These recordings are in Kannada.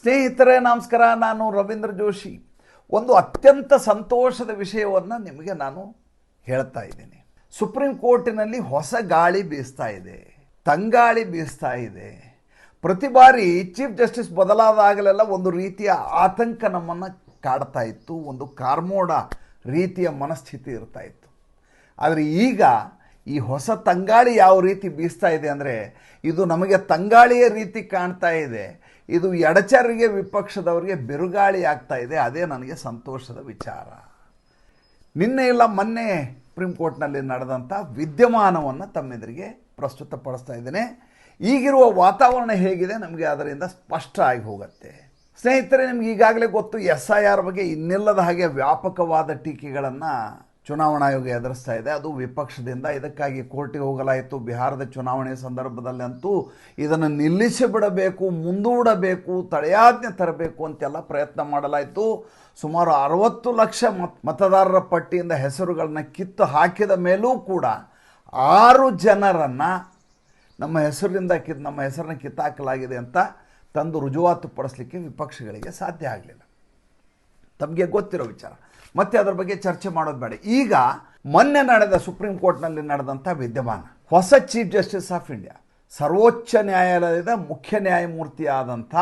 ಸ್ನೇಹಿತರೆ, ನಮಸ್ಕಾರ. ನಾನು ರವೀಂದ್ರ ಜೋಶಿ. ಒಂದು ಅತ್ಯಂತ ಸಂತೋಷದ ವಿಷಯವನ್ನು ನಿಮಗೆ ನಾನು ಹೇಳ್ತಾ ಇದ್ದೀನಿ. ಸುಪ್ರೀಂ ಕೋರ್ಟಿನಲ್ಲಿ ಹೊಸ ಗಾಳಿ ಬೀಸ್ತಾ ಇದೆ. ತಂಗಾಳಿ ಬೀಸ್ತಾ ಇದೆ. ಪ್ರತಿ ಬಾರಿ ಚೀಫ್ ಜಸ್ಟಿಸ್ ಬದಲಾದಾಗಲೆಲ್ಲ ಒಂದು ರೀತಿಯ ಆತಂಕ ನಮ್ಮನ್ನು ಕಾಡ್ತಾ ಇತ್ತು. ಒಂದು ಕಾರ್ಮೋಡ ರೀತಿಯ ಮನಸ್ಥಿತಿ ಇರ್ತಾ ಇತ್ತು. ಆದರೆ ಈಗ ಈ ಹೊಸ ತಂಗಾಳಿ ಯಾವ ರೀತಿ ಬೀಸ್ತಾ ಇದೆ ಅಂದರೆ, ಇದು ನಮಗೆ ತಂಗಾಳಿಯ ರೀತಿ ಕಾಣ್ತಾ ಇದೆ. ಇದು ಎಡಚರಿಗೆ ವಿಪಕ್ಷದವರಿಗೆ ಬಿರುಗಾಳಿ ಆಗ್ತಾ ಇದೆ. ಅದೇ ನನಗೆ ಸಂತೋಷದ ವಿಚಾರ. ನಿನ್ನೆ ಇಲ್ಲ, ಮೊನ್ನೆ ಸುಪ್ರೀಂ ಕೋರ್ಟ್ನಲ್ಲಿ ನಡೆದಂಥ ವಿದ್ಯಮಾನವನ್ನು ತಮ್ಮೆದುರಿಗೆ ಪ್ರಸ್ತುತಪಡಿಸ್ತಾ ಇದ್ದೇನೆ. ಈಗಿರುವ ವಾತಾವರಣ ಹೇಗಿದೆ? ನಮಗೆ ಅದರಿಂದ ಸ್ಪಷ್ಟ ಆಗಿ ಹೋಗುತ್ತೆ. ಸ್ನೇಹಿತರೆ, ನಿಮ್ಗೆ ಈಗಾಗಲೇ ಗೊತ್ತು, ಎಸ್ ಐ ಆರ್ ಬಗ್ಗೆ ಇನ್ನಿಲ್ಲದ ಹಾಗೆ ವ್ಯಾಪಕವಾದ ಟೀಕೆಗಳನ್ನು ಚುನಾವಣಾ ಆಯೋಗ ಎದುರಿಸ್ತಾ ಇದೆ. ಅದು ವಿಪಕ್ಷದಿಂದ ಇದಕ್ಕಾಗಿ ಕೋರ್ಟಿಗೆ ಹೋಗಲಾಯಿತು. ಬಿಹಾರದ ಚುನಾವಣೆ ಸಂದರ್ಭದಲ್ಲಿ ಅಂತೂ ಇದನ್ನು ನಿಲ್ಲಿಸಿ ಬಿಡಬೇಕು ಮುಂದೂಡಬೇಕು, ತಡೆಯಾಜ್ಞೆ ತರಬೇಕು ಅಂತೆಲ್ಲ ಪ್ರಯತ್ನ ಮಾಡಲಾಯಿತು. ಸುಮಾರು ಅರವತ್ತು ಲಕ್ಷ ಮತ್, ಮತದಾರರ ಪಟ್ಟಿಯಿಂದ ಹೆಸರುಗಳನ್ನ ಕಿತ್ತು ಹಾಕಿದ ಮೇಲೂ ಕೂಡ ಆರು ಜನರನ್ನು ನಮ್ಮ ಹೆಸರಿನಿಂದ ಕಿತ್, ನಮ್ಮ ಹೆಸರನ್ನ ಕಿತ್ತಾಕಲಾಗಿದೆ ಅಂತ ತಂದು ರುಜುವಾತು ಪಡಿಸ್ಲಿಕ್ಕೆ ವಿಪಕ್ಷಗಳಿಗೆ ಸಾಧ್ಯ ಆಗಲಿಲ್ಲ. ತಮಗೆ ಗೊತ್ತಿರೋ ವಿಚಾರ. ಮತ್ತೆ ಅದರ ಬಗ್ಗೆ ಚರ್ಚೆ ಮಾಡೋದು ಬೇಡ. ಈಗ ಮೊನ್ನೆ ನಡೆದ ಸುಪ್ರೀಂ ಕೋರ್ಟ್ನಲ್ಲಿ ನಡೆದಂಥ ವಿದ್ಯಮಾನ, ಹೊಸ ಚೀಫ್ ಜಸ್ಟಿಸ್ ಆಫ್ ಇಂಡಿಯಾ ಸರ್ವೋಚ್ಚ ನ್ಯಾಯಾಲಯದ ಮುಖ್ಯ ನ್ಯಾಯಮೂರ್ತಿಯಾದಂಥ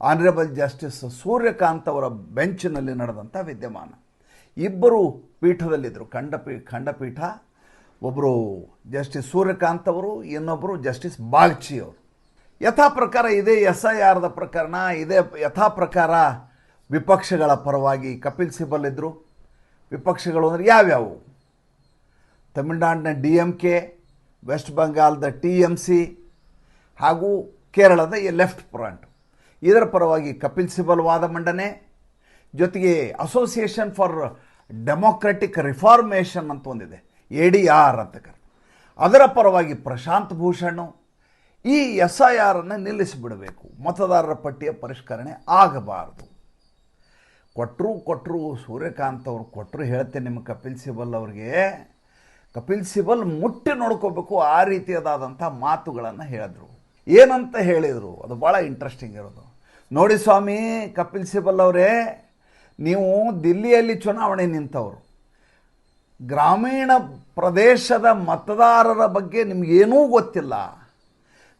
ಆನರೇಬಲ್ ಜಸ್ಟಿಸ್ ಸೂರ್ಯಕಾಂತ್ ಅವರ ಬೆಂಚಿನಲ್ಲಿ ನಡೆದಂಥ ವಿದ್ಯಮಾನ. ಇಬ್ಬರು ಪೀಠದಲ್ಲಿದ್ದರು ಖಂಡಪೀ, ಖಂಡಪೀಠ ಒಬ್ಬರು ಜಸ್ಟಿಸ್ ಸೂರ್ಯಕಾಂತ್ ಅವರು ಇನ್ನೊಬ್ಬರು ಜಸ್ಟಿಸ್ ಬಾಗ್ಚಿ ಅವರು. ಯಥಾ ಪ್ರಕಾರ ಇದೇ ಎಸ್ ಐ ಆರ್ದ ಪ್ರಕರಣ, ಇದೇ ಯಥಾ ಪ್ರಕಾರ ವಿಪಕ್ಷಗಳ ಪರವಾಗಿ ಕಪಿಲ್ ಸಿಬಲ್ ಇದ್ದರು ವಿಪಕ್ಷಗಳು ಅಂದರೆ ಯಾವ್ಯಾವು? ತಮಿಳ್ನಾಡಿನ ಡಿ ಎಂ ಕೆ, ವೆಸ್ಟ್ ಬಂಗಾಲದ ಟಿ ಎಂ ಸಿ, ಹಾಗೂ ಕೇರಳದ ಎ ಲೆಫ್ಟ್ ಫ್ರಂಟ್. ಇದರ ಪರವಾಗಿ ಕಪಿಲ್ ಸಿಬಲ್ ವಾದ ಮಂಡನೆ. ಜೊತೆಗೆ ಅಸೋಸಿಯೇಷನ್ ಫಾರ್ ಡೆಮೊಕ್ರೆಟಿಕ್ ರಿಫಾರ್ಮೇಷನ್ ಅಂತ ಒಂದಿದೆ. ಎ ಡಿ ಆರ್ ಅಂತ ಕರೆ ಅದರ ಪರವಾಗಿ ಪ್ರಶಾಂತ್ ಭೂಷಣ್ ಈ ಎಸ್ ಐ ಆರನ್ನು ನಿಲ್ಲಿಸಿಬಿಡಬೇಕು. ಮತದಾರರ ಪಟ್ಟಿಯ ಪರಿಷ್ಕರಣೆ ಆಗಬಾರದು. ಕೊಟ್ಟರು ಕೊಟ್ಟರು ಸೂರ್ಯಕಾಂತ್ ಅವರು ಕೊಟ್ಟರು ಹೇಳ್ತೇನೆ ನಿಮ್ಮ ಕಪಿಲ್ ಸಿಬಲ್ ಅವ್ರಿಗೆ. ಕಪಿಲ್ ಸಿಬಲ್ ಮುಟ್ಟಿ ನೋಡ್ಕೋಬೇಕು ಆ ರೀತಿಯದಾದಂಥ ಮಾತುಗಳನ್ನು ಹೇಳಿದ್ರು. ಏನಂತ ಹೇಳಿದರು? ಅದು ಭಾಳ ಇಂಟ್ರೆಸ್ಟಿಂಗ್ ಇರೋದು. ನೋಡಿ ಸ್ವಾಮಿ, ಕಪಿಲ್ ಸಿಬಲ್ ಅವರೇ, ನೀವು ದಿಲ್ಲಿಯಲ್ಲಿ ಚುನಾವಣೆ ನಿಂತವರು. ಗ್ರಾಮೀಣ ಪ್ರದೇಶದ ಮತದಾರರ ಬಗ್ಗೆ ನಿಮಗೇನೂ ಗೊತ್ತಿಲ್ಲ.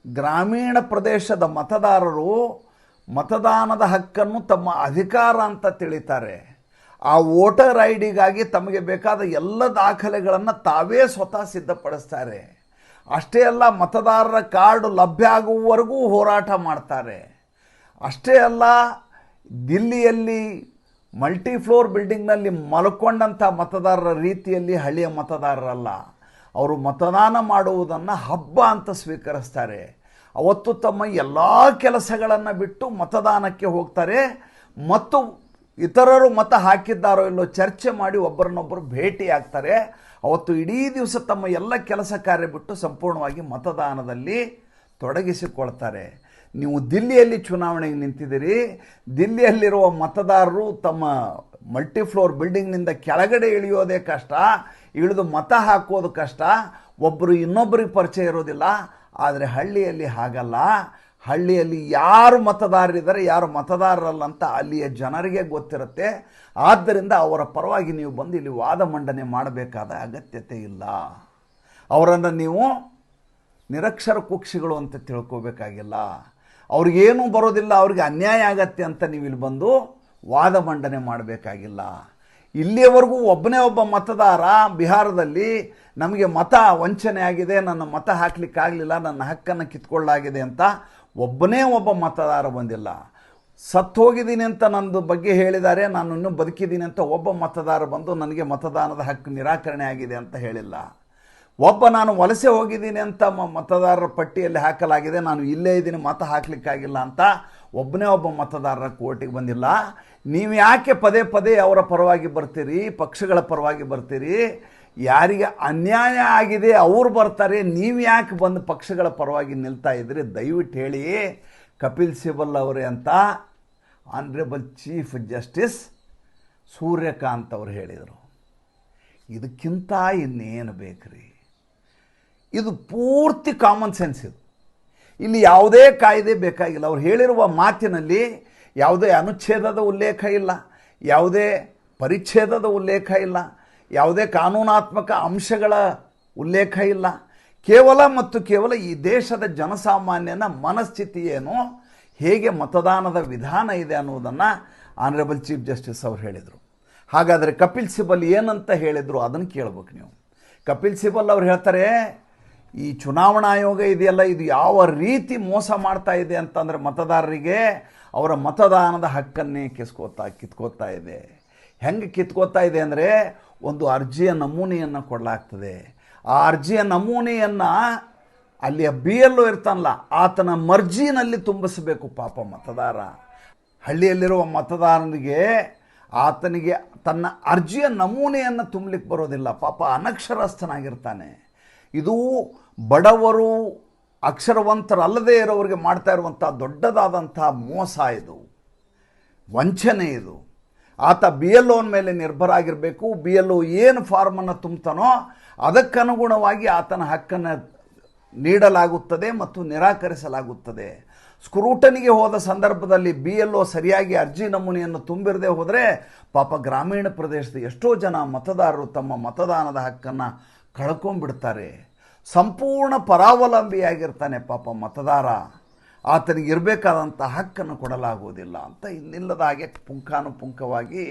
ಗ್ರಾಮೀಣ ಪ್ರದೇಶದ ಮತದಾರರು ಮತದಾನದ ಹಕ್ಕನ್ನು ತಮ್ಮ ಅಧಿಕಾರ ಅಂತ ತಿಳಿತಾರೆ. ಆ ವೋಟರ್ ಐ ಡಿಗಾಗಿ ತಮಗೆ ಬೇಕಾದ ಎಲ್ಲ ದಾಖಲೆಗಳನ್ನು ತಾವೇ ಸ್ವತಃ ಸಿದ್ಧಪಡಿಸ್ತಾರೆ. ಅಷ್ಟೇ ಅಲ್ಲ, ಮತದಾರರ ಕಾರ್ಡ್ ಲಭ್ಯ ಆಗುವವರೆಗೂ ಹೋರಾಟ ಮಾಡ್ತಾರೆ. ಅಷ್ಟೇ ಅಲ್ಲ, ದಿಲ್ಲಿಯಲ್ಲಿ ಮಲ್ಟಿ ಫ್ಲೋರ್ ಬಿಲ್ಡಿಂಗ್ನಲ್ಲಿ ಮಲ್ಕೊಂಡಂಥ ಮತದಾರರ ರೀತಿಯಲ್ಲಿ ಹಳ್ಳಿಯ ಮತದಾರರಲ್ಲ. ಅವರು ಮತದಾನ ಮಾಡುವುದನ್ನು ಹಬ್ಬ ಅಂತ ಸ್ವೀಕರಿಸ್ತಾರೆ. ಅವತ್ತು ತಮ್ಮ ಎಲ್ಲ ಕೆಲಸಗಳನ್ನು ಬಿಟ್ಟು ಮತದಾನಕ್ಕೆ ಹೋಗ್ತಾರೆ. ಮತ್ತು ಇತರರು ಮತ ಹಾಕಿದ್ದಾರೋ ಇಲ್ಲೋ ಚರ್ಚೆ ಮಾಡಿ ಒಬ್ಬರನ್ನೊಬ್ಬರು ಭೇಟಿ ಆಗ್ತಾರೆ ಅವತ್ತು ಇಡೀ ದಿವಸ ತಮ್ಮ ಎಲ್ಲ ಕೆಲಸ ಕಾರ್ಯ ಬಿಟ್ಟು ಸಂಪೂರ್ಣವಾಗಿ ಮತದಾನದಲ್ಲಿ ತೊಡಗಿಸಿಕೊಳ್ತಾರೆ. ನೀವು ದಿಲ್ಲಿಯಲ್ಲಿ ಚುನಾವಣೆಗೆ ನಿಂತಿದ್ದೀರಿ. ದಿಲ್ಲಿಯಲ್ಲಿರುವ ಮತದಾರರು ತಮ್ಮ ಮಲ್ಟಿಫ್ಲೋರ್ ಬಿಲ್ಡಿಂಗ್ನಿಂದ ಕೆಳಗಡೆ ಇಳಿಯೋದೇ ಕಷ್ಟ. ಇಳಿದು ಮತ ಹಾಕೋದು ಕಷ್ಟ. ಒಬ್ಬರು ಇನ್ನೊಬ್ಬರಿಗೆ ಪರಿಚಯ ಇರೋದಿಲ್ಲ. ಆದರೆ ಹಳ್ಳಿಯಲ್ಲಿ ಹಾಗಲ್ಲ. ಹಳ್ಳಿಯಲ್ಲಿ ಯಾರು ಮತದಾರರಿದ್ದಾರೆ ಯಾರು ಮತದಾರರಲ್ಲ ಅಂತ ಅಲ್ಲಿಯ ಜನರಿಗೆ ಗೊತ್ತಿರುತ್ತೆ. ಆದ್ದರಿಂದ ಅವರ ಪರವಾಗಿ ನೀವು ಬಂದು ಇಲ್ಲಿ ವಾದ ಮಂಡನೆ ಮಾಡಬೇಕಾದ ಅಗತ್ಯತೆ ಇಲ್ಲ. ಅವರನ್ನು ನೀವು ನಿರಕ್ಷರ ಕುಕ್ಷಿಗಳು ಅಂತ ತಿಳ್ಕೋಬೇಕಾಗಿಲ್ಲ. ಅವ್ರಿಗೇನೂ ಬರೋದಿಲ್ಲ, ಅವ್ರಿಗೆ ಅನ್ಯಾಯ ಆಗತ್ತೆ ಅಂತ ನೀವು ಇಲ್ಲಿ ಬಂದು ವಾದ ಮಂಡನೆ ಮಾಡಬೇಕಾಗಿಲ್ಲ. ಇಲ್ಲಿಯವರೆಗೂ ಒಬ್ಬನೇ ಒಬ್ಬ ಮತದಾರ ಬಿಹಾರದಲ್ಲಿ ನಮಗೆ ಮತ ವಂಚನೆ ಆಗಿದೆ, ನನ್ನ ಮತ ಹಾಕಲಿಕ್ಕಾಗಲಿಲ್ಲ ನನ್ನ ಹಕ್ಕನ್ನು ಕಿತ್ಕೊಳ್ಳಾಗಿದೆ ಅಂತ ಒಬ್ಬನೇ ಒಬ್ಬ ಮತದಾರ ಬಂದಿಲ್ಲ. ಸತ್ತು ಹೋಗಿದ್ದೀನಿ ಅಂತ ನಂದು ಬಗ್ಗೆ ಹೇಳಿದ್ದಾರೆ, ನಾನು ಇನ್ನೂ ಬದುಕಿದ್ದೀನಿ ಅಂತ ಒಬ್ಬ ಮತದಾರ ಬಂದು ನನಗೆ ಮತದಾನದ ಹಕ್ಕು ನಿರಾಕರಣೆ ಆಗಿದೆ ಅಂತ ಹೇಳಿಲ್ಲ. ಒಬ್ಬ ನಾನು ವಲಸೆ ಹೋಗಿದ್ದೀನಿ ಅಂತ ಮತದಾರರ ಪಟ್ಟಿಯಲ್ಲಿ ಹಾಕಲಾಗಿದೆ, ನಾನು ಇಲ್ಲೇ ಇದ್ದೀನಿ, ಮತ ಹಾಕಲಿಕ್ಕಾಗಿಲ್ಲ ಅಂತ ಒಬ್ಬನೇ ಒಬ್ಬ ಮತದಾರರ ಕೋರ್ಟಿಗೆ ಬಂದಿಲ್ಲ. ನೀವು ಯಾಕೆ ಪದೇ ಪದೇ ಅವರ ಪರವಾಗಿ ಬರ್ತೀರಿ, ಪಕ್ಷಗಳ ಪರವಾಗಿ ಬರ್ತೀರಿ? ಯಾರಿಗೆ ಅನ್ಯಾಯ ಆಗಿದೆ, ಅವ್ರು ಬರ್ತಾರೆ, ನೀವು ಯಾಕೆ ಬಂದು ಪಕ್ಷಗಳ ಪರವಾಗಿ ನಿಲ್ತಾ ಇದ್ರಿ? ದಯವಿಟ್ಟು ಹೇಳಿ. ಕಪಿಲ್ ಸಿಬಲ್ ಅವರೇ ಅಂತ ಆನರೇಬಲ್ ಚೀಫ್ ಜಸ್ಟಿಸ್ ಸೂರ್ಯಕಾಂತ್ ಅವರು ಹೇಳಿದರು. ಇದಕ್ಕಿಂತ ಇನ್ನೇನು ಬೇಕ್ರಿ? ಇದು ಪೂರ್ತಿ ಕಾಮನ್ ಸೆನ್ಸ್ ಇದು. ಇಲ್ಲಿ ಯಾವುದೇ ಕಾಯ್ದೆ ಬೇಕಾಗಿಲ್ಲ. ಅವ್ರು ಹೇಳಿರುವ ಮಾತಿನಲ್ಲಿ ಯಾವುದೇ ಅನುಚ್ಛೇದದ ಉಲ್ಲೇಖ ಇಲ್ಲ, ಯಾವುದೇ ಪರಿಚ್ಛೇದದ ಉಲ್ಲೇಖ ಇಲ್ಲ, ಯಾವುದೇ ಕಾನೂನಾತ್ಮಕ ಅಂಶಗಳ ಉಲ್ಲೇಖ ಇಲ್ಲ. ಕೇವಲ ಮತ್ತು ಕೇವಲ ಈ ದೇಶದ ಜನಸಾಮಾನ್ಯನ ಮನಸ್ಥಿತಿ ಏನು, ಹೇಗೆ ಮತದಾನದ ವಿಧಾನ ಇದೆ ಅನ್ನುವುದನ್ನು ಆನರೇಬಲ್ ಚೀಫ್ ಜಸ್ಟಿಸ್ ಅವರು ಹೇಳಿದರು. ಹಾಗಾದರೆ ಕಪಿಲ್ ಸಿಬಲ್ ಏನಂತ ಹೇಳಿದರು ಅದನ್ನು ಕೇಳ್ಬೇಕು ನೀವು. ಕಪಿಲ್ ಸಿಬಲ್ ಅವ್ರು ಹೇಳ್ತಾರೆ ಈ ಚುನಾವಣಾ ಆಯೋಗ ಇದೆಯಲ್ಲ, ಇದು ಯಾವ ರೀತಿ ಮೋಸ ಮಾಡ್ತಾ ಇದೆ ಅಂತಂದರೆ ಮತದಾರರಿಗೆ ಅವರ ಮತದಾನದ ಹಕ್ಕನ್ನೇ ಕಿಸ್ಕೋತಾ ಕಿತ್ಕೋತಾ ಇದೆ. ಹೆಂಗೆ ಕಿತ್ಕೋತಾ ಇದೆ ಅಂದರೆ ಒಂದು ಅರ್ಜಿಯ ನಮೂನೆಯನ್ನು ಕೊಡಲಾಗ್ತದೆ. ಆ ಅರ್ಜಿಯ ನಮೂನೆಯನ್ನು ಅಲ್ಲಿಯ ಬಿ ಎಲ್ಲೋ ಇರ್ತಾನಲ್ಲ, ಆತನ ಮರ್ಜಿನಲ್ಲಿ ತುಂಬಿಸಬೇಕು ಪಾಪ ಮತದಾರ. ಹಳ್ಳಿಯಲ್ಲಿರುವ ಮತದಾರನಿಗೆ ಆತನಿಗೆ ತನ್ನ ಅರ್ಜಿಯ ನಮೂನೆಯನ್ನು ತುಂಬಲಿಕ್ಕೆ ಬರೋದಿಲ್ಲ, ಪಾಪ ಅನಕ್ಷರಸ್ಥನಾಗಿರ್ತಾನೆ. ಇದು ಬಡವರು ಅಕ್ಷರವಂತರಲ್ಲದೇ ಇರೋರಿಗೆ ಮಾಡ್ತಾ ಇರುವಂಥ ದೊಡ್ಡದಾದಂಥ ಮೋಸ ಇದು. ವಂಚನೆ ಇದು. ಆತ ಬಿ ಎಲ್ ಓನ್ ಮೇಲೆ ನಿರ್ಭರ ಆಗಿರಬೇಕು. ಬಿ ಎಲ್ ಒ ಏನು ಫಾರ್ಮನ್ನು ತುಂಬ್ತಾನೋ ಅದಕ್ಕನುಗುಣವಾಗಿ ಆತನ ಹಕ್ಕನ್ನು ನೀಡಲಾಗುತ್ತದೆ ಮತ್ತು ನಿರಾಕರಿಸಲಾಗುತ್ತದೆ. ಸ್ಕ್ರೂಟನಿಗೆ ಹೋದ ಸಂದರ್ಭದಲ್ಲಿ ಬಿ ಎಲ್ ಒ ಸರಿಯಾಗಿ ಅರ್ಜಿ ನಮೂನೆಯನ್ನು ತುಂಬಿರದೆ ಹೋದರೆ ಪಾಪ ಗ್ರಾಮೀಣ ಪ್ರದೇಶದ ಎಷ್ಟೋ ಜನ ಮತದಾರರು ತಮ್ಮ ಮತದಾನದ ಹಕ್ಕನ್ನು ಕಳ್ಕೊಂಡ್ಬಿಡ್ತಾರೆ. ಸಂಪೂರ್ಣ ಪರಾವಲಂಬಿಯಾಗಿರ್ತಾನೆ ಪಾಪ ಮತದಾರ. ಆತನಿಗೆ ಇರಬೇಕಾದಂಥ ಹಕ್ಕನ್ನು ಕೊಡಲಾಗುವುದಿಲ್ಲ ಅಂತ ಇನ್ನಿಲ್ಲದ ಹಾಗೆ ಪುಂಖಾನುಪುಂಖವಾಗಿ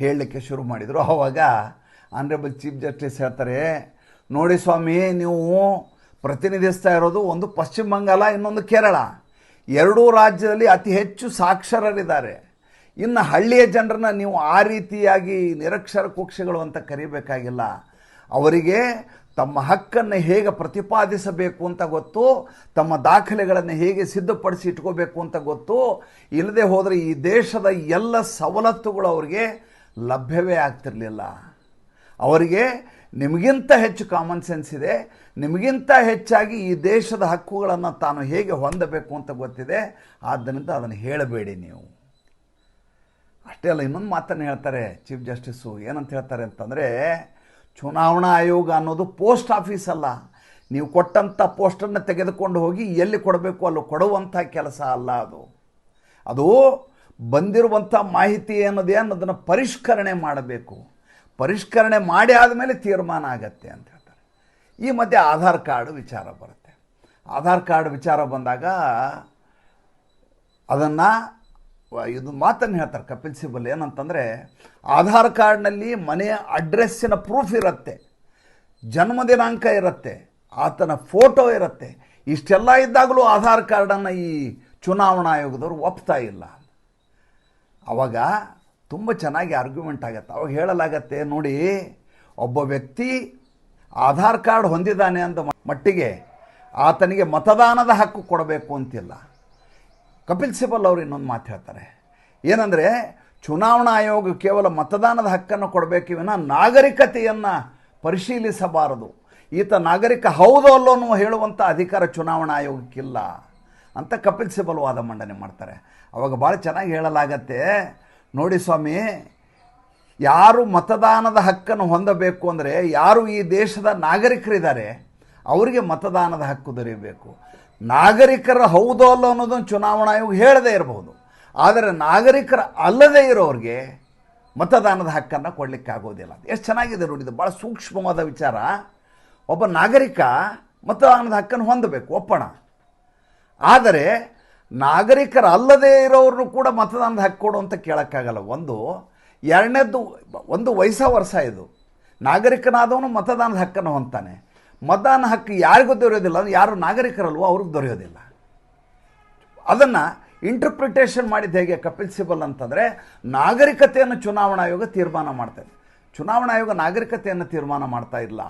ಹೇಳಲಿಕ್ಕೆ ಶುರು ಮಾಡಿದರು. ಆವಾಗ ಆನರೇಬಲ್ ಚೀಫ್ ಜಸ್ಟಿಸ್ ಹೇಳ್ತಾರೆ, ನೋಡಿ ಸ್ವಾಮಿ, ನೀವು ಪ್ರತಿನಿಧಿಸ್ತಾ ಇರೋದು ಒಂದು ಪಶ್ಚಿಮ ಬಂಗಾಳ, ಇನ್ನೊಂದು ಕೇರಳ. ಎರಡೂ ರಾಜ್ಯದಲ್ಲಿ ಅತಿ ಹೆಚ್ಚು ಸಾಕ್ಷರರಿದ್ದಾರೆ. ಇನ್ನು ಹಳ್ಳಿಯ ಜನರನ್ನ ನೀವು ಆ ರೀತಿಯಾಗಿ ನಿರಕ್ಷರ ಕುಕ್ಷಗಳು ಅಂತ ಕರಿಬೇಕಾಗಿಲ್ಲ. ಅವರಿಗೆ ತಮ್ಮ ಹಕ್ಕನ್ನು ಹೇಗೆ ಪ್ರತಿಪಾದಿಸಬೇಕು ಅಂತ ಗೊತ್ತು, ತಮ್ಮ ದಾಖಲೆಗಳನ್ನು ಹೇಗೆ ಸಿದ್ಧಪಡಿಸಿ ಇಟ್ಕೋಬೇಕು ಅಂತ ಗೊತ್ತು. ಇಲ್ಲದೆ ಹೋದರೆ ಈ ದೇಶದ ಎಲ್ಲ ಸವಲತ್ತುಗಳು ಅವರಿಗೆ ಲಭ್ಯವೇ ಆಗ್ತಿರಲಿಲ್ಲ. ಅವರಿಗೆ ನಿಮಗಿಂತ ಹೆಚ್ಚು ಕಾಮನ್ ಸೆನ್ಸ್ ಇದೆ. ನಿಮಗಿಂತ ಹೆಚ್ಚಾಗಿ ಈ ದೇಶದ ಹಕ್ಕುಗಳನ್ನು ತಾನು ಹೇಗೆ ಹೊಂದಬೇಕು ಅಂತ ಗೊತ್ತಿದೆ. ಆದ್ದರಿಂದ ಅದನ್ನು ಹೇಳಬೇಡಿ ನೀವು. ಅಷ್ಟೇ ಅಲ್ಲ, ಇನ್ನೊಂದು ಮಾತನ್ನು ಹೇಳ್ತಾರೆ ಚೀಫ್ ಜಸ್ಟಿಸ್ಸು ಏನಂತ ಹೇಳ್ತಾರೆ ಅಂತಂದರೆ ಚುನಾವಣಾ ಆಯೋಗ ಅನ್ನೋದು ಪೋಸ್ಟ್ ಆಫೀಸ್ ಅಲ್ಲ. ನೀವು ಕೊಟ್ಟಂಥ ಪೋಸ್ಟನ್ನು ತೆಗೆದುಕೊಂಡು ಹೋಗಿ ಎಲ್ಲಿ ಕೊಡಬೇಕು ಅಲ್ಲಿ ಕೊಡುವಂಥ ಕೆಲಸ ಅಲ್ಲ ಅದು. ಅದು ಬಂದಿರುವಂಥ ಮಾಹಿತಿ ಏನದೇ ಅನ್ನೋದನ್ನು ಪರಿಷ್ಕರಣೆ ಮಾಡಬೇಕು. ಪರಿಷ್ಕರಣೆ ಮಾಡಿ ಆದಮೇಲೆ ತೀರ್ಮಾನ ಆಗತ್ತೆ ಅಂತ ಹೇಳ್ತಾರೆ. ಈ ಮಧ್ಯೆ ಆಧಾರ್ ಕಾರ್ಡ್ ವಿಚಾರ ಬರುತ್ತೆ. ಆಧಾರ್ ಕಾರ್ಡ್ ವಿಚಾರ ಬಂದಾಗ ಅದನ್ನು ಇದು ಮಾತನ್ನು ಹೇಳ್ತಾರೆ ಕಪಿಲ್ ಸಿಬಲ್. ಏನಂತಂದರೆ, ಆಧಾರ್ ಕಾರ್ಡ್ನಲ್ಲಿ ಮನೆಯ ಅಡ್ರೆಸ್ಸಿನ ಪ್ರೂಫ್ ಇರುತ್ತೆ, ಜನ್ಮ ದಿನಾಂಕ ಇರುತ್ತೆ, ಆತನ ಫೋಟೋ ಇರುತ್ತೆ. ಇಷ್ಟೆಲ್ಲ ಇದ್ದಾಗಲೂ ಆಧಾರ್ ಕಾರ್ಡನ್ನು ಈ ಚುನಾವಣಾ ಆಯೋಗದವರು ಒಪ್ತಾ ಇಲ್ಲ. ಅವಾಗ ತುಂಬ ಚೆನ್ನಾಗಿ ಆರ್ಗ್ಯುಮೆಂಟ್ ಆಗತ್ತೆ. ಅವಾಗ ಹೇಳಲಾಗತ್ತೆ, ನೋಡಿ, ಒಬ್ಬ ವ್ಯಕ್ತಿ ಆಧಾರ್ ಕಾರ್ಡ್ ಹೊಂದಿದ್ದಾನೆ ಅಂದ ಮಟ್ಟಿಗೆ ಆತನಿಗೆ ಮತದಾನದ ಹಕ್ಕು ಕೊಡಬೇಕು ಅಂತಿಲ್ಲ. ಕಪಿಲ್ ಸಿಬಲ್ ಅವರು ಇನ್ನೊಂದು ಮಾತು ಹೇಳ್ತಾರೆ. ಏನಂದರೆ, ಚುನಾವಣಾ ಆಯೋಗ ಕೇವಲ ಮತದಾನದ ಹಕ್ಕನ್ನು ಕೊಡಬೇಕು ನಾಗರಿಕತೆಯನ್ನು ಪರಿಶೀಲಿಸಬಾರದು. ಈತ ನಾಗರಿಕ ಹೌದೋ ಅಲ್ಲೋ ಹೇಳುವಂಥ ಅಧಿಕಾರ ಚುನಾವಣಾ ಆಯೋಗಕ್ಕಿಲ್ಲ ಅಂತ ಕಪಿಲ್ ಸಿಬಲ್ ವಾದ ಮಂಡನೆ ಮಾಡ್ತಾರೆ. ಅವಾಗ ಭಾಳ ಚೆನ್ನಾಗಿ ಹೇಳಲಾಗತ್ತೆ, ನೋಡಿ ಸ್ವಾಮಿ, ಯಾರು ಮತದಾನದ ಹಕ್ಕನ್ನು ಹೊಂದಬೇಕು ಅಂದರೆ ಯಾರು ಈ ದೇಶದ ನಾಗರಿಕರಿದ್ದಾರೆ, ಅವರಿಗೆ ಮತದಾನದ ಹಕ್ಕು ದೊರೆಯಬೇಕು. ನಾಗರಿಕರ ಹೌದೋ ಅಲ್ಲೋ ಅನ್ನೋದನ್ನು ಚುನಾವಣಾ ಆಯೋಗ ಹೇಳದೇ ಇರಬಹುದು ಆದರೆ ನಾಗರಿಕರ ಅಲ್ಲದೇ ಇರೋರಿಗೆ ಮತದಾನದ ಹಕ್ಕನ್ನು ಕೊಡಲಿಕ್ಕೆ ಆಗೋದಿಲ್ಲ. ಎಷ್ಟು ಚೆನ್ನಾಗಿದೆ ನೋಡಿ, ಇದು ಭಾಳ ಸೂಕ್ಷ್ಮವಾದ ವಿಚಾರ. ಒಬ್ಬ ನಾಗರಿಕ ಮತದಾನದ ಹಕ್ಕನ್ನು ಹೊಂದಬೇಕು, ಒಪ್ಪಣ. ಆದರೆ ನಾಗರಿಕರ ಅಲ್ಲದೇ ಇರೋರನ್ನು ಕೂಡ ಮತದಾನದ ಹಕ್ಕು ಕೊಡು ಅಂತ ಕೇಳೋಕ್ಕಾಗಲ್ಲ. ಒಂದು, ಎರಡನೇದ್ದು, ಒಂದು ವಯಸ್ಸ ವರ್ಷ ಇದು. ನಾಗರಿಕನಾದವನು ಮತದಾನದ ಹಕ್ಕನ್ನು ಹೊಂತಾನೆ ಮತದಾನ ಹಕ್ಕು ಯಾರಿಗೂ ದೊರೆಯೋದಿಲ್ಲ ಅಂದರೆ ಯಾರು ನಾಗರಿಕರಲ್ವೋ ಅವ್ರಿಗೆ ದೊರೆಯೋದಿಲ್ಲ. ಅದನ್ನು ಇಂಟರ್ಪ್ರಿಟೇಷನ್ ಮಾಡಿದ್ದು ಹೇಗೆ ಕಪಿಲ್ ಸಿಬಲ್ ಅಂತಂದರೆ ನಾಗರಿಕತೆಯನ್ನು ಚುನಾವಣಾ ಆಯೋಗ ತೀರ್ಮಾನ ಮಾಡ್ತದೆ ಚುನಾವಣಾ ಆಯೋಗ ನಾಗರಿಕತೆಯನ್ನು ತೀರ್ಮಾನ ಮಾಡ್ತಾ ಇಲ್ಲ.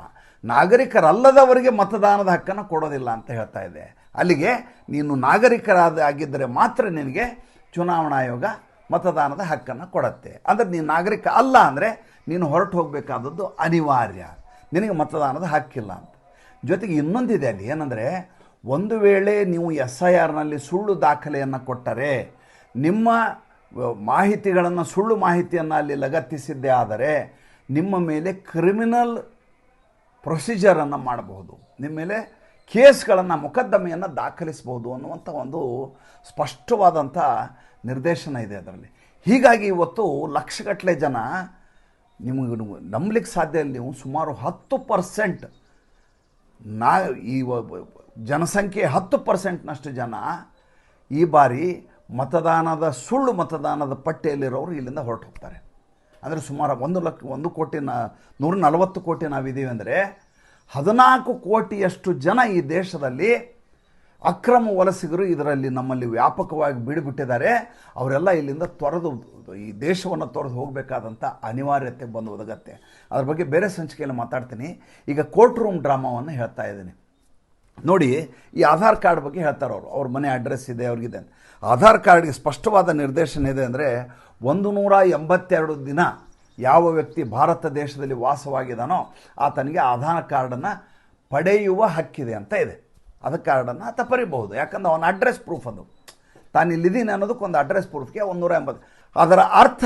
ನಾಗರಿಕರಲ್ಲದವರಿಗೆ ಮತದಾನದ ಹಕ್ಕನ್ನು ಕೊಡೋದಿಲ್ಲ ಅಂತ ಹೇಳ್ತಾ ಇದೆ. ಅಲ್ಲಿಗೆ ನೀನು ನಾಗರಿಕರಾದ ಆಗಿದ್ದರೆ ಮಾತ್ರ ನಿನಗೆ ಚುನಾವಣಾ ಆಯೋಗ ಮತದಾನದ ಹಕ್ಕನ್ನು ಕೊಡತ್ತೆ. ಅಂದರೆ ನೀನು ನಾಗರಿಕ ಅಲ್ಲ ಅಂದರೆ ನೀನು ಹೊರಟು ಹೋಗಬೇಕಾದದ್ದು ಅನಿವಾರ್ಯ. ನಿನಗೆ ಮತದಾನದ ಹಕ್ಕಿಲ್ಲ ಅಂತ. ಜೊತೆಗೆ ಇನ್ನೊಂದಿದೆ ಅಲ್ಲಿ ಏನಂದರೆ, ಒಂದು ವೇಳೆ ನೀವು ಎಸ್ ಐ ಆರ್ನಲ್ಲಿ ಸುಳ್ಳು ದಾಖಲೆಯನ್ನು ಕೊಟ್ಟರೆ, ನಿಮ್ಮ ಮಾಹಿತಿಗಳನ್ನು, ಸುಳ್ಳು ಮಾಹಿತಿಯನ್ನು ಅಲ್ಲಿ ಲಗತ್ತಿಸಿದ್ದೇ ಆದರೆ, ನಿಮ್ಮ ಮೇಲೆ ಕ್ರಿಮಿನಲ್ ಪ್ರೊಸೀಜರನ್ನು ಮಾಡಬಹುದು. ನಿಮ್ಮ ಮೇಲೆ ಕೇಸ್ಗಳನ್ನು, ಮೊಕದ್ದಮೆಯನ್ನು ದಾಖಲಿಸ್ಬೋದು ಅನ್ನುವಂಥ ಒಂದು ಸ್ಪಷ್ಟವಾದಂಥ ನಿರ್ದೇಶನ ಇದೆ ಅದರಲ್ಲಿ. ಹೀಗಾಗಿ ಇವತ್ತು ಲಕ್ಷಗಟ್ಟಲೆ ಜನ ನಿಮಗೆ ನಂಬಲಿಕ್ಕೆ ಸಾಧ್ಯ ಇಲ್ಲ ನೀವು ಸುಮಾರು ಹತ್ತು ಪರ್ಸೆಂಟ್ ನಾ ಈ ಜನಸಂಖ್ಯೆ ಹತ್ತು ಪರ್ಸೆಂಟ್ನಷ್ಟು ಜನ ಈ ಬಾರಿ ಮತದಾನದ ಸುಳ್ಳು ಮತದಾನದ ಪಟ್ಟಿಯಲ್ಲಿರೋರು ಇಲ್ಲಿಂದ ಹೊರಟು ಹೋಗ್ತಾರೆ. ಅಂದರೆ ಸುಮಾರು ಒಂದು ಲಕ್ಷ ಒಂದು ಕೋಟಿ ನ, ನೂರ ನಲವತ್ತು ಕೋಟಿ ನಾವಿದ್ದೀವಿ ಅಂದರೆ ಹದಿನಾಲ್ಕು ಕೋಟಿಯಷ್ಟು ಜನ ಈ ದೇಶದಲ್ಲಿ ಅಕ್ರಮ ವಲಸಿಗರು ಇದರಲ್ಲಿ ನಮ್ಮಲ್ಲಿ ವ್ಯಾಪಕವಾಗಿ ಬೀಡುಬಿಟ್ಟಿದ್ದಾರೆ. ಅವರೆಲ್ಲ ಇಲ್ಲಿಂದ ತೊರೆದು, ಈ ದೇಶವನ್ನು ತೊರೆದು ಹೋಗಬೇಕಾದಂಥ ಅನಿವಾರ್ಯತೆ ಬಂದು ಒದಗತ್ತೆ. ಅದ್ರ ಬಗ್ಗೆ ಬೇರೆ ಸಂಚಿಕೆಯಲ್ಲಿ ಮಾತಾಡ್ತೀನಿ. ಈಗ ಕೋರ್ಟ್ ರೂಮ್ ಡ್ರಾಮಾವನ್ನು ಹೇಳ್ತಾ ಇದ್ದೀನಿ. ನೋಡಿ, ಈ ಆಧಾರ್ ಕಾರ್ಡ್ ಬಗ್ಗೆ ಹೇಳ್ತಾರೆ ಅವರು. ಅವ್ರ ಮನೆ ಅಡ್ರೆಸ್ ಇದೆ, ಅವ್ರಿಗಿದೆ. ಆಧಾರ್ ಕಾರ್ಡ್ಗೆ ಸ್ಪಷ್ಟವಾದ ನಿರ್ದೇಶನ ಇದೆ ಅಂದರೆ, ಒಂದು ನೂರ ಎಂಬತ್ತೆರಡು ದಿನ ಯಾವ ವ್ಯಕ್ತಿ ಭಾರತ ದೇಶದಲ್ಲಿ ವಾಸವಾಗಿದ್ದಾನೋ ಆತನಿಗೆ ಆಧಾರ್ ಕಾರ್ಡನ್ನು ಪಡೆಯುವ ಹಕ್ಕಿದೆ ಅಂತ ಇದೆ. ಅದ ಕಾರ್ಡನ್ನು ಆತ ಪರಿಬಹುದು ಯಾಕಂದ್ರೆ ಅವನ ಅಡ್ರೆಸ್ ಪ್ರೂಫ್ ಅದು. ತಾನು ಇಲ್ಲಿದ್ದೀನಿ ಅನ್ನೋದಕ್ಕೊಂದು ಅಡ್ರೆಸ್ ಪ್ರೂಫ್ಗೆ ಒಂದು ನೂರ ಎಂಬತ್ತು ಅದರ ಅರ್ಥ,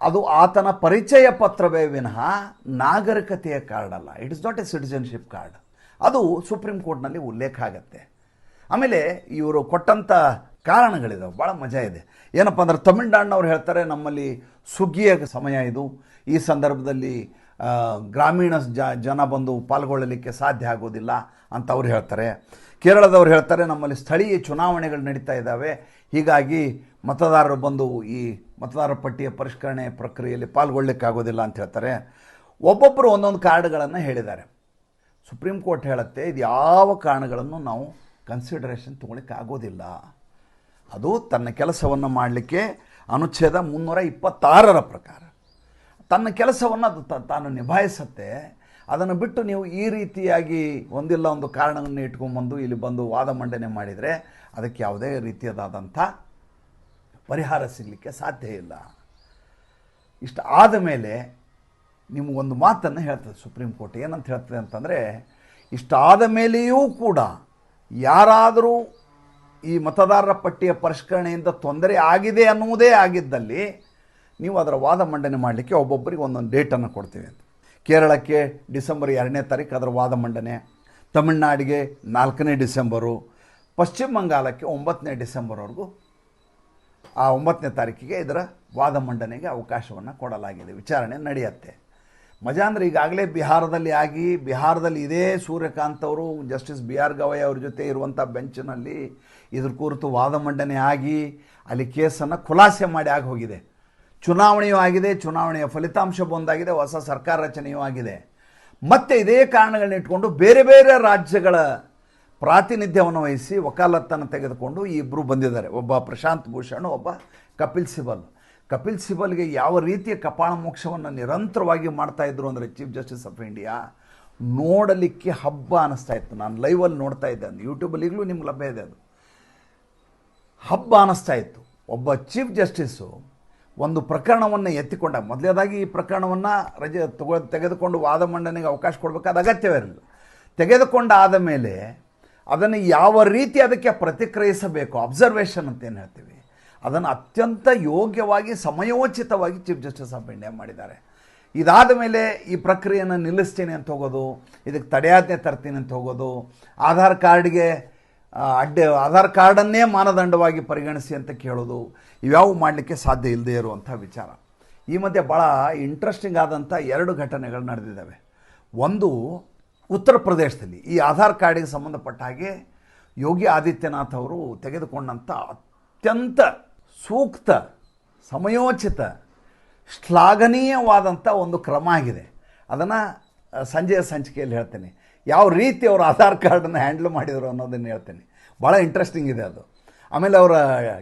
ಅದು ಆತನ ಪರಿಚಯ ಪತ್ರವೇ ವಿನಃ ನಾಗರಿಕತೆಯ ಕಾರ್ಡ್ ಅಲ್ಲ. It is not a citizenship card ಅದು ಸುಪ್ರೀಂ ಕೋರ್ಟ್ನಲ್ಲಿ ಉಲ್ಲೇಖ ಆಗತ್ತೆ. ಆಮೇಲೆ ಇವರು ಕೊಟ್ಟಂಥ ಕಾರಣಗಳಿದಾವೆ. ಭಾಳ ಮಜಾ ಇದೆ. ಏನಪ್ಪ ಅಂದ್ರೆ, ತಮಿಳ್ನಾಡಿನವ್ರು ಹೇಳ್ತಾರೆ, ನಮ್ಮಲ್ಲಿ ಸುಗ್ಗಿಯ ಸಮಯ ಇದು. ಈ ಸಂದರ್ಭದಲ್ಲಿ ಗ್ರಾಮೀಣ ಜನ ಬಂದು ಪಾಲ್ಗೊಳ್ಳಲಿಕ್ಕೆ ಸಾಧ್ಯ ಆಗೋದಿಲ್ಲ ಅಂತ ಅವ್ರು ಹೇಳ್ತಾರೆ. ಕೇರಳದವ್ರು ಹೇಳ್ತಾರೆ, ನಮ್ಮಲ್ಲಿ ಸ್ಥಳೀಯ ಚುನಾವಣೆಗಳು ನಡೀತಾ ಇದ್ದಾವೆ. ಹೀಗಾಗಿ ಮತದಾರರು ಬಂದು ಈ ಮತದಾರರ ಪಟ್ಟಿಯ ಪರಿಷ್ಕರಣೆ ಪ್ರಕ್ರಿಯೆಯಲ್ಲಿ ಪಾಲ್ಗೊಳ್ಳಿಕ್ಕಾಗೋದಿಲ್ಲ ಅಂತ ಹೇಳ್ತಾರೆ. ಒಬ್ಬೊಬ್ಬರು ಒಂದೊಂದು ಕಾರ್ಡ್ಗಳನ್ನು ಹೇಳಿದ್ದಾರೆ. ಸುಪ್ರೀಂ ಕೋರ್ಟ್ ಹೇಳುತ್ತೆ, ಇದು ಯಾವ ಕಾರಣಗಳನ್ನು ನಾವು ಕನ್ಸಿಡರೇಷನ್ ಆಗೋದಿಲ್ಲ ಅದು ತನ್ನ ಕೆಲಸವನ್ನು ಮಾಡಲಿಕ್ಕೆ ಅನುಚ್ಛೇದ ಮುನ್ನೂರ ಇಪ್ಪತ್ತಾರರ ಪ್ರಕಾರ. ತನ್ನ ಕೆಲಸವನ್ನು ಅದು ತಾನು ನಿಭಾಯಿಸುತ್ತೆ. ಅದನ್ನು ಬಿಟ್ಟು ನೀವು ಈ ರೀತಿಯಾಗಿ ಒಂದಿಲ್ಲ ಒಂದು ಕಾರಣವನ್ನು ಇಟ್ಕೊಂಡ್ಬಂದು ಇಲ್ಲಿ ಬಂದು ವಾದ ಮಂಡನೆ ಮಾಡಿದರೆ ಅದಕ್ಕೆ ಯಾವುದೇ ರೀತಿಯದಾದಂಥ ಪರಿಹಾರ ಸಿಗಲಿಕ್ಕೆ ಸಾಧ್ಯ ಇಲ್ಲ. ಇಷ್ಟು ಆದ ಮೇಲೆ ನಿಮಗೊಂದು ಮಾತನ್ನು ಹೇಳ್ತದೆ ಸುಪ್ರೀಂ ಕೋರ್ಟ್ ಏನಂತ ಹೇಳ್ತದೆ ಅಂತಂದರೆ ಇಷ್ಟಾದ ಮೇಲೆಯೂ ಕೂಡ ಯಾರಾದರೂ ಈ ಮತದಾರರ ಪಟ್ಟಿಯ ಪರಿಷ್ಕರಣೆಯಿಂದ ತೊಂದರೆ ಆಗಿದೆ ಅನ್ನುವುದೇ ಆಗಿದ್ದಲ್ಲಿ ನೀವು ಅದರ ವಾದ ಮಂಡನೆ ಮಾಡಲಿಕ್ಕೆ ಒಬ್ಬೊಬ್ಬರಿಗೆ ಒಂದೊಂದು ಡೇಟನ್ನು ಕೊಡ್ತೀವಿ ಅಂತ. ಕೇರಳಕ್ಕೆ ಡಿಸೆಂಬರ್ ಎರಡನೇ ತಾರೀಕು ಅದರ ವಾದ ಮಂಡನೆ. ತಮಿಳ್ನಾಡಿಗೆ ನಾಲ್ಕನೇ ಡಿಸೆಂಬರು. ಪಶ್ಚಿಮ ಬಂಗಾಳಕ್ಕೆ ಒಂಬತ್ತನೇ ಡಿಸೆಂಬರ್ವರೆಗೂ ಆ ಒಂಬತ್ತನೇ ತಾರೀಕಿಗೆ ಇದರ ವಾದ ಮಂಡನೆಗೆ ಅವಕಾಶವನ್ನು ಕೊಡಲಾಗಿದೆ. ವಿಚಾರಣೆ ನಡೆಯುತ್ತೆ. ಮಜಾ ಅಂದರೆ ಈಗಾಗಲೇ ಬಿಹಾರದಲ್ಲಿ ಆಗಿ, ಬಿಹಾರದಲ್ಲಿ ಇದೇ ಸೂರ್ಯಕಾಂತ್ ಅವರು, ಜಸ್ಟಿಸ್ ಬಿ ಆರ್ ಗವಾಯ್ ಅವ್ರ ಜೊತೆ ಇರುವಂಥ ಬೆಂಚಿನಲ್ಲಿ ಇದ್ರ ಕುರಿತು ವಾದ ಮಂಡನೆ ಆಗಿ ಅಲ್ಲಿ ಕೇಸನ್ನು ಖುಲಾಸೆ ಮಾಡಿ ಆಗಿ ಹೋಗಿದೆ ಚುನಾವಣೆಯೂ ಆಗಿದೆ, ಚುನಾವಣೆಯ ಫಲಿತಾಂಶ ಬಂದಾಗಿದೆ, ಹೊಸ ಸರ್ಕಾರ ರಚನೆಯೂ ಆಗಿದೆ. ಮತ್ತೆ ಇದೇ ಕಾರಣಗಳನ್ನ ಇಟ್ಕೊಂಡು ಬೇರೆ ಬೇರೆ ರಾಜ್ಯಗಳ ಪ್ರಾತಿನಿಧ್ಯವನ್ನು ವಹಿಸಿ ವಕಾಲತ್ತನ್ನು ತೆಗೆದುಕೊಂಡು ಈ ಇಬ್ಬರು ಬಂದಿದ್ದಾರೆ. ಒಬ್ಬ ಪ್ರಶಾಂತ್ ಭೂಷಣ್, ಒಬ್ಬ ಕಪಿಲ್ ಸಿಬಲ್. ಕಪಿಲ್ ಸಿಬಲ್ಗೆ ಯಾವ ರೀತಿಯ ಕಪಾಳ ಮೋಕ್ಷವನ್ನು ನಿರಂತರವಾಗಿ ಮಾಡ್ತಾ ಇದ್ರು ಅಂದರೆ ಚೀಫ್ ಜಸ್ಟಿಸ್ ಆಫ್ ಇಂಡಿಯಾ, ನೋಡಲಿಕ್ಕೆ ಹಬ್ಬ ಅನ್ನಿಸ್ತಾ ಇತ್ತು. ನಾನು ಲೈವಲ್ಲಿ ನೋಡ್ತಾ ಇದ್ದೆ ಅದು. ಯೂಟ್ಯೂಬಲ್ಲಿ ಈಗಲೂ ನಿಮ್ಗೆ ಲಭ್ಯ ಇದೆ ಅದು. ಹಬ್ಬ ಅನ್ನಿಸ್ತಾ ಇತ್ತು. ಒಬ್ಬ ಚೀಫ್ ಜಸ್ಟಿಸ್ಸು ಒಂದು ಪ್ರಕರಣವನ್ನು ಎತ್ತಿಕೊಂಡ. ಮೊದಲೇದಾಗಿ ಈ ಪ್ರಕರಣವನ್ನು ರಜೆ ತಗೊ, ತೆಗೆದುಕೊಂಡು ವಾದ ಮಂಡನೆಗೆ ಅವಕಾಶ ಕೊಡಬೇಕಾದ ಅಗತ್ಯವಿರಲಿಲ್ಲ ತೆಗೆದುಕೊಂಡಾದ ಮೇಲೆ ಅದನ್ನು ಯಾವ ರೀತಿ ಅದಕ್ಕೆ ಪ್ರತಿಕ್ರಿಯಿಸಬೇಕು ಅಬ್ಸರ್ವೇಷನ್ ಅಂತ ಏನು ಹೇಳ್ತೀವಿ? ಅದನ್ನು ಅತ್ಯಂತ ಯೋಗ್ಯವಾಗಿ, ಸಮಯೋಚಿತವಾಗಿ ಚೀಫ್ ಜಸ್ಟಿಸ್ ಆಫ್ ಇಂಡಿಯಾ ಮಾಡಿದ್ದಾರೆ. ಇದಾದ ಮೇಲೆ ಈ ಪ್ರಕ್ರಿಯೆಯನ್ನು ನಿಲ್ಲಿಸ್ತೀನಿ ಅಂತ ಹೋಗೋದು, ಇದಕ್ಕೆ ತಡೆಯಾಜ್ಞೆ ತರ್ತೀನಿ ಅಂತ ಹೋಗೋದು, ಆಧಾರ್ ಕಾರ್ಡ್ಗೆ ಅಡ್ಡ ಆಧಾರ್ ಕಾರ್ಡನ್ನೇ ಮಾನದಂಡವಾಗಿ ಪರಿಗಣಿಸಿ ಅಂತ ಕೇಳೋದು ಇವ್ಯಾವು ಮಾಡಲಿಕ್ಕೆ ಸಾಧ್ಯ ಇಲ್ಲದೇ ಇರುವಂಥ ವಿಚಾರ. ಈ ಮಧ್ಯೆ ಭಾಳ ಇಂಟ್ರೆಸ್ಟಿಂಗ್ ಆದಂಥ ಎರಡು ಘಟನೆಗಳು ನಡೆದಿದ್ದಾವೆ. ಒಂದು ಉತ್ತರ ಪ್ರದೇಶದಲ್ಲಿ ಈ ಆಧಾರ್ ಕಾರ್ಡಿಗೆ ಸಂಬಂಧಪಟ್ಟ ಹಾಗೆ ಯೋಗಿ ಆದಿತ್ಯನಾಥ್ ಅವರು ತೆಗೆದುಕೊಂಡಂಥ ಅತ್ಯಂತ ಸೂಕ್ತ, ಸಮಯೋಚಿತ, ಶ್ಲಾಘನೀಯವಾದಂಥ ಒಂದು ಕ್ರಮ ಆಗಿದೆ. ಅದನ್ನು ಸಂಜೆಯ ಸಂಚಿಕೆಯಲ್ಲಿ ಹೇಳ್ತೇನೆ. ಯಾವ ರೀತಿ ಅವರು ಆಧಾರ್ ಕಾರ್ಡನ್ನು ಹ್ಯಾಂಡಲ್ ಮಾಡಿದರು ಅನ್ನೋದನ್ನು ಹೇಳ್ತೇನೆ. ಭಾಳ ಇಂಟ್ರೆಸ್ಟಿಂಗ್ ಇದೆ ಅದು. ಆಮೇಲೆ ಅವರ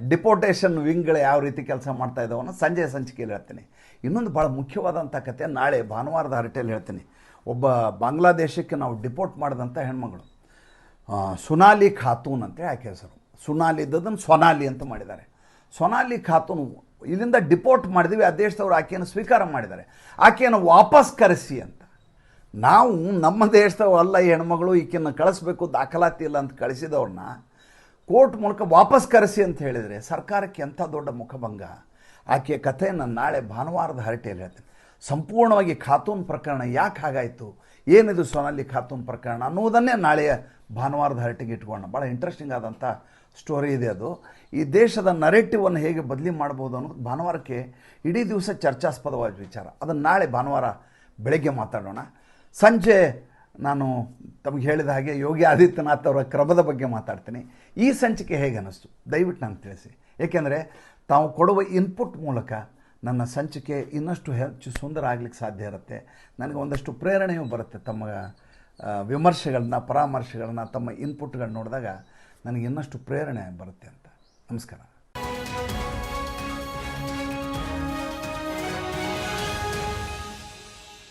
ಡಿಪೋಟೇಷನ್ ವಿಂಗ್ಗಳು ಯಾವ ರೀತಿ ಕೆಲಸ ಮಾಡ್ತಾ ಇದ್ದಾವೆ ಅನ್ನೋ ಸಂಜೆಯ ಸಂಚಿಕೆಯಲ್ಲಿ ಹೇಳ್ತೇನೆ. ಇನ್ನೊಂದು ಭಾಳ ಮುಖ್ಯವಾದಂಥ ಕತೆ ನಾಳೆ ಭಾನುವಾರದ ಹರಟೆಯಲ್ಲಿ ಹೇಳ್ತೀನಿ. ಒಬ್ಬ ಬಾಂಗ್ಲಾದೇಶಕ್ಕೆ ನಾವು ಡಿಪೋರ್ಟ್ ಮಾಡಿದಂಥ ಹೆಣ್ಮಗಳು. ಸುನಾಲಿ ಖಾತೂನ್ ಅಂತೇಳಿ ಆಕೆ ಹೆಸರು. ಸುನಾಲಿ ಇದ್ದದನ್ನು ಸೊನಾಲಿ ಅಂತ ಮಾಡಿದ್ದಾರೆ. ಸೊನಾಲಿ ಖಾತೂನ್ ಇಲ್ಲಿಂದ ಡಿಪೋರ್ಟ್ ಮಾಡಿದ್ವಿ, ಆ ದೇಶದವರು ಆಕೆಯನ್ನು ಸ್ವೀಕಾರ ಮಾಡಿದ್ದಾರೆ. ಆಕೆಯನ್ನು ವಾಪಸ್ ಕರೆಸಿ ಅಂತ. ನಾವು ನಮ್ಮ ದೇಶದವಲ್ಲ ಹೆಣ್ಮಗಳು ಈಕೆನ ಕಳಿಸ್ಬೇಕು, ದಾಖಲಾತಿ ಇಲ್ಲ ಅಂತ ಕಳಿಸಿದವ್ರನ್ನ ಕೋರ್ಟ್ ಮೂಲಕ ವಾಪಸ್ ಕರೆಸಿ ಅಂತ ಹೇಳಿದರೆ ಸರ್ಕಾರಕ್ಕೆ ಎಂಥ ದೊಡ್ಡ ಮುಖಭಂಗ? ಆಕೆಯ ಕಥೆಯನ್ನು ನಾಳೆ ಭಾನುವಾರದ ಹರಟೆಯಲ್ಲಿ ಹೇಳ್ತೇನೆ. ಸಂಪೂರ್ಣವಾಗಿ ಖಾತೂನ್ ಪ್ರಕರಣ ಯಾಕೆ ಹಾಗಾಯಿತು? ಏನಿದು ಸೋನಾಲಿ ಖಾತೂನ್ ಪ್ರಕರಣ ಅನ್ನುವುದನ್ನೇ ನಾಳೆಯ ಭಾನುವಾರದ ಹರಟೆಗೆ ಇಟ್ಕೊಳ್ಳೋಣ. ಭಾಳ ಇಂಟ್ರೆಸ್ಟಿಂಗ್ ಆದಂಥ ಸ್ಟೋರಿ ಇದೆ ಅದು. ಈ ದೇಶದ ನರೇಟಿವನ್ನು ಹೇಗೆ ಬದಲಿ ಮಾಡ್ಬೋದು ಅನ್ನೋದು ಭಾನುವಾರಕ್ಕೆ ಇಡೀ ದಿವಸ ಚರ್ಚಾಸ್ಪದವಾದ ವಿಚಾರ. ಅದನ್ನು ನಾಳೆ ಭಾನುವಾರ ಬೆಳಗ್ಗೆ ಮಾತಾಡೋಣ. ಸಂಜೆ ನಾನು ತಮಗೆ ಹೇಳಿದ ಹಾಗೆ ಯೋಗಿ ಆದಿತ್ಯನಾಥ್ ಅವರ ಕ್ರಮದ ಬಗ್ಗೆ ಮಾತಾಡ್ತೀನಿ. ಈ ಸಂಚಿಕೆ ಹೇಗೆ ಅನ್ನಿಸ್ತು? ದಯವಿಟ್ಟು ನನಗೆ ತಿಳಿಸಿ. ಏಕೆಂದರೆ ತಾವು ಕೊಡುವ ಇನ್ಪುಟ್ ಮೂಲಕ ನನ್ನ ಸಂಚಿಕೆ ಇನ್ನಷ್ಟು ಹೆಚ್ಚು ಸುಂದರ ಆಗಲಿಕ್ಕೆ ಸಾಧ್ಯ ಇರುತ್ತೆ. ನನಗೆ ಒಂದಷ್ಟು ಪ್ರೇರಣೆಯೂ ಬರುತ್ತೆ ತಮ್ಮ ವಿಮರ್ಶೆಗಳನ್ನ, ಪರಾಮರ್ಶೆಗಳನ್ನ, ತಮ್ಮ ಇನ್ಪುಟ್ಗಳನ್ನ ನೋಡಿದಾಗ ನನಗೆ ಇನ್ನಷ್ಟು ಪ್ರೇರಣೆ ಬರುತ್ತೆ ಅಂತ. ನಮಸ್ಕಾರ.